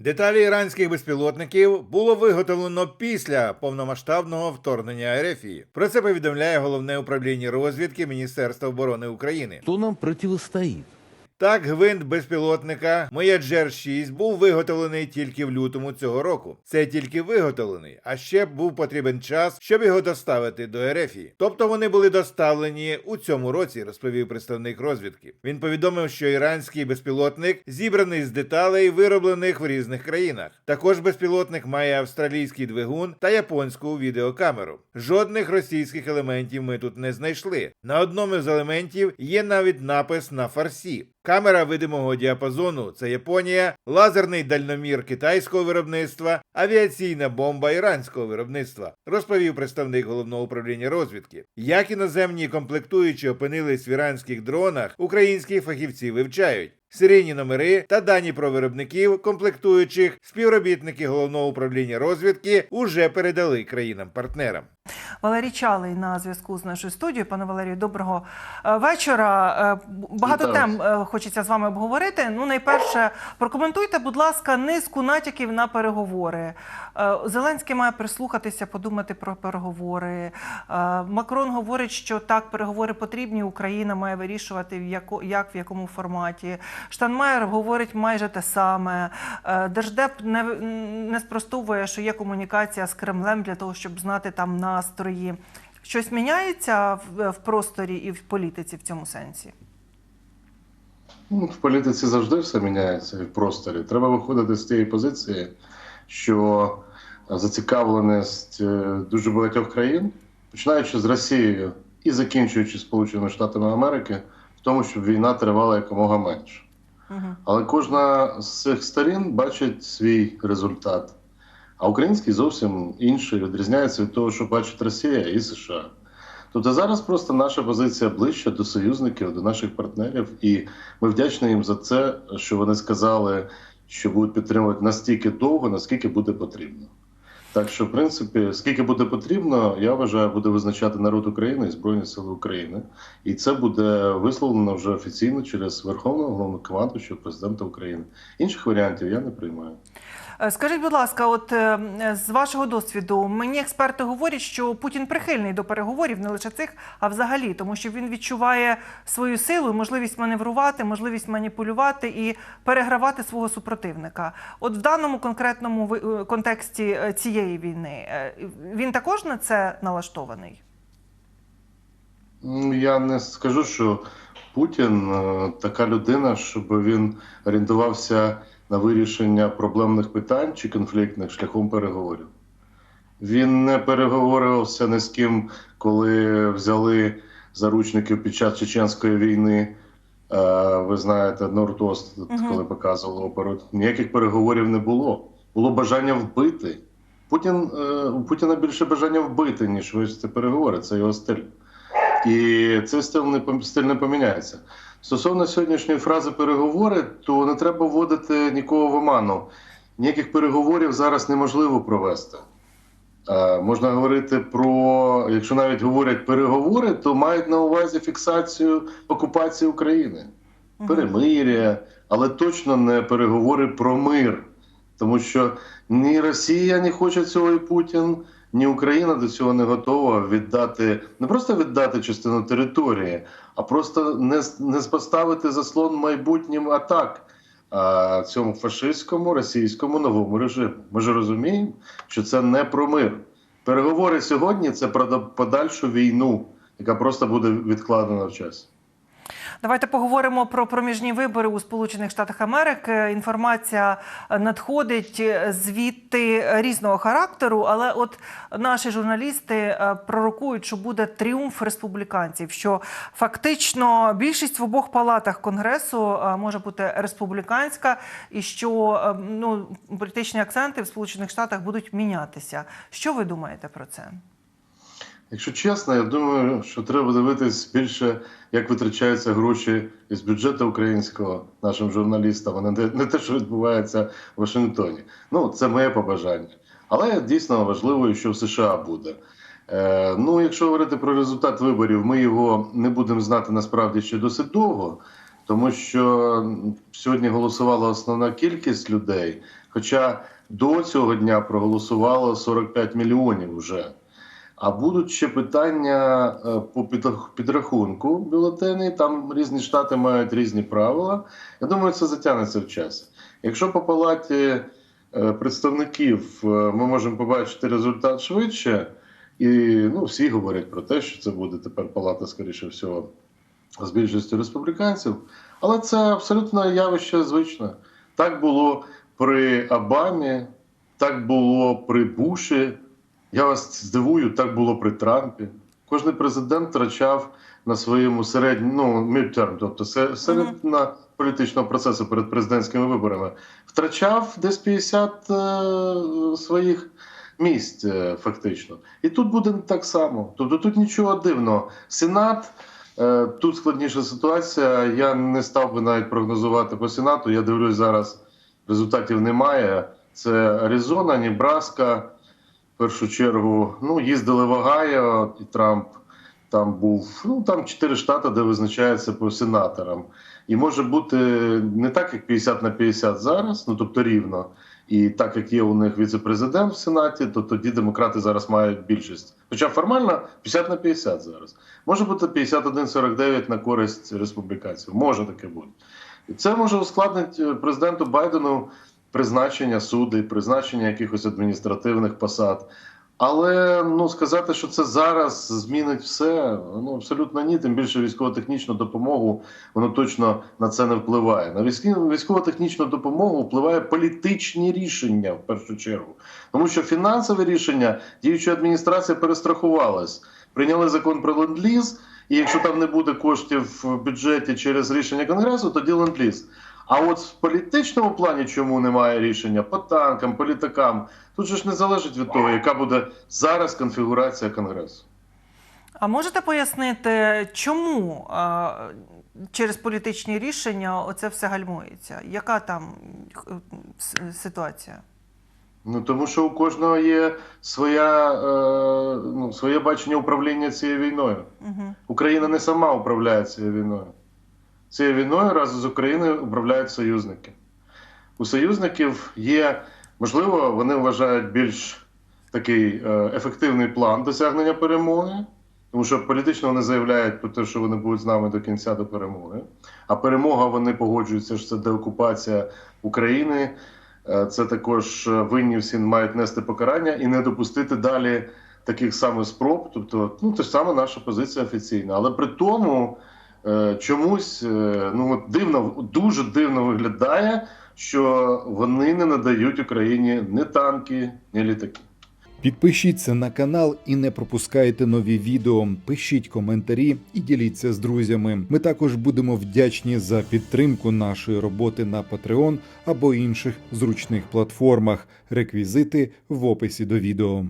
Деталі іранських безпілотників було виготовлено після повномасштабного вторгнення Ерефії. Про це повідомляє головне управління розвідки Міністерства оборони України. Хто нам противостоит? Так, гвинт безпілотника Мояджер 6 був виготовлений тільки в лютому цього року. Це тільки виготовлений, а ще був потрібен час, щоб його доставити до Ерефії. Тобто вони були доставлені у цьому році, розповів представник розвідки. Він повідомив, що іранський безпілотник зібраний з деталей, вироблених в різних країнах. Також безпілотник має австралійський двигун та японську відеокамеру. Жодних російських елементів ми тут не знайшли. На одному з елементів є навіть напис на фарсі. Камера видимого діапазону це Японія, лазерний дальномір китайського виробництва, авіаційна бомба іранського виробництва, розповів представник головного управління розвідки. Як іноземні комплектуючі опинились в іранських дронах, українські фахівці вивчають. Серійні номери та дані про виробників комплектуючих співробітники головного управління розвідки уже передали країнам-партнерам. Валерій Чалий на зв'язку з нашою студією. Пане Валерію, доброго е, вечора. Е, Багато Вітаю тем е, хочеться з вами обговорити. Ну, найперше, прокоментуйте, будь ласка, низку натяків на переговори. Зеленський має прислухатися, подумати про переговори. Макрон говорить, що так, переговори потрібні. Україна має вирішувати в як в якому форматі. Штанмаєр говорить майже те саме. Е, Держдеп не, не спростовує, що є комунікація з Кремлем для того, щоб знати там настрої. Щось міняється в, просторі і в політиці в цьому сенсі? Ну, В політиці завжди все міняється в просторі. Треба виходити з тієї позиції, що зацікавленість е, дуже багатьох країн, починаючи з Росією і закінчуючи Сполученими Штатами Америки, в тому, щоб війна тривала якомога менше. Але кожна з цих сторін бачить свій результат. А український зовсім інший, відрізняється від того, що бачить Росія і США. Тобто зараз просто наша позиція ближче до союзників, до наших партнерів, і ми вдячні їм за це, що вони сказали, що будуть підтримувати настільки довго, наскільки буде потрібно. Так що, в принципі, скільки буде потрібно, я вважаю, буде визначати народ України і Збройні Сили України. І це буде висловлено вже офіційно через Верховного головнокомандуючого президента України. Інших варіантів я не приймаю. Е, Скажіть, будь ласка, от е, з вашого досвіду, мені експерти говорять, що Путін прихильний до переговорів не лише цих, а взагалі, тому що він відчуває свою силу, можливість маневрувати, можливість маніпулювати і перегравати свого супротивника. От в даному конкретному е, контексті цієї війни він також на це налаштований. Я не скажу, що Путін така людина, щоб він орієнтувався на вирішення проблемних питань чи конфліктних шляхом переговорів. Він не переговорювався ні з ким, коли взяли заручників під час чеченської війни. Е, Ви знаєте, Нордост, коли показували оперу, ніяких переговорів не було. Було бажання вбити. Путін е, у Путіна більше бажання вбити, ніж вести переговори. Це його стиль. І цей стиль не стиль не поміняється. Стосовно сьогоднішньої фрази переговори, то не треба вводити нікого в оману. Ніяких переговорів зараз неможливо провести. Е, можна говорити про, якщо навіть говорять переговори, то мають на увазі фіксацію окупації України, перемир'я, але точно не переговори про мир. Тому що ні Росія не хоче цього, і Путін, ні Україна до цього не готова віддати не просто віддати частину території, а просто не, не поставити заслон майбутнім атак а, цьому фашистському російському новому режиму. Ми ж розуміємо, що це не про мир. Переговори сьогодні це про подальшу війну, яка просто буде відкладена в часі. Давайте поговоримо про проміжні вибори у Сполучених Штатах Америки. Інформація надходить звідти різного характеру, але от наші журналісти е, пророкують, що буде тріумф республіканців. Що фактично більшість в обох палатах конгресу е, може бути республіканська, і що е, ну політичні акценти в Сполучених Штатах будуть мінятися. Що ви думаєте про це? Якщо чесно, я думаю, що треба дивитись більше, як витрачаються гроші із бюджету українського нашим журналістам, а не те- що відбувається в Вашингтоні. Ну, це моє побажання. Але дійсно важливо, що в США буде. Е, ну, якщо говорити про результат виборів, ми його не будемо знати насправді ще досить довго. тому що сьогодні голосувала основна кількість людей, хоча до цього дня проголосувало 45 мільйонів вже. А будуть ще питання е, по підрах- підрахунку бюлетеней. Там різні штати мають різні правила. Я думаю, це затягнеться в часі. Якщо по палаті е, представників е, ми можемо побачити результат швидше, і ну, всі говорять про те, що це буде тепер палата, скоріше всього, з більшістю республіканців. Але це абсолютно явище звичне. Так було при Обамі, так було при Буші. Я вас здивую, так було при Трампі. Кожен президент втрачав на своєму середньому ну, midterm, тобто се- середина політичного процесу перед президентськими виборами, втрачав десь 50 е, своїх місць, е, фактично. І тут буде так само. Тобто тут нічого дивного. Сенат. е, Тут складніша ситуація. Я не став би навіть прогнозувати по Сенату. Я дивлюсь зараз, результатів немає. Це Аризона, Небраска. Першу чергу, ну, їздили в Огайо, і Трамп там був. Ну, там чотири штати, де визначається по сенаторам. І може бути не так, як 50 на 50 зараз, ну тобто рівно. І так як є у них віце-президент в Сенаті, то тоді демократи зараз мають більшість. Хоча формально 50 на 50 зараз. Може бути 51-49 на користь республіканців. Може таке бути. І це може ускладнити президенту Байдену призначення суди, призначення якихось адміністративних посад. Але ну сказати, що це зараз змінить все, ну абсолютно ні. Тим більше військово-технічну допомогу воно точно на це не впливає. На військо- військово-технічну допомогу впливає політичні рішення в першу чергу, тому що фінансові рішення діюча адміністрація перестрахувалась. Прийняли закон про ленд-ліз, і якщо там не буде коштів в бюджеті через рішення конгресу, тоді ленд-ліз. А от в політичному плані, чому немає рішення по танкам, по літакам, тут же ж не залежить від того, яка буде зараз конфігурація конгресу. А можете пояснити, чому а, через політичні рішення оце все гальмується? Яка там е, ситуація? Ну тому що у кожного є своя, е, ну, своє бачення управління цією війною. Угу. Україна не сама управляє цією війною. Цією війною разом з Україною управляють союзники. У союзників є, можливо, вони вважають більш такий е, ефективний план досягнення перемоги, тому що політично вони заявляють про те, що вони будуть з нами до кінця до перемоги. А перемога вони погоджуються, що це деокупація України. Е, Це також е, винні всі мають нести покарання і не допустити далі таких самих спроб. Тобто, ну це ж саме наша позиція офіційна. Але при тому чомусь е, ну от дивно, дуже дивно виглядає, що вони не надають Україні ні танки, ні літаки. Підпишіться на канал і не пропускайте нові відео. Пишіть коментарі і діліться з друзями. Ми також будемо вдячні за підтримку нашої роботи на Patreon або інших зручних платформах. Реквізити в описі до відео.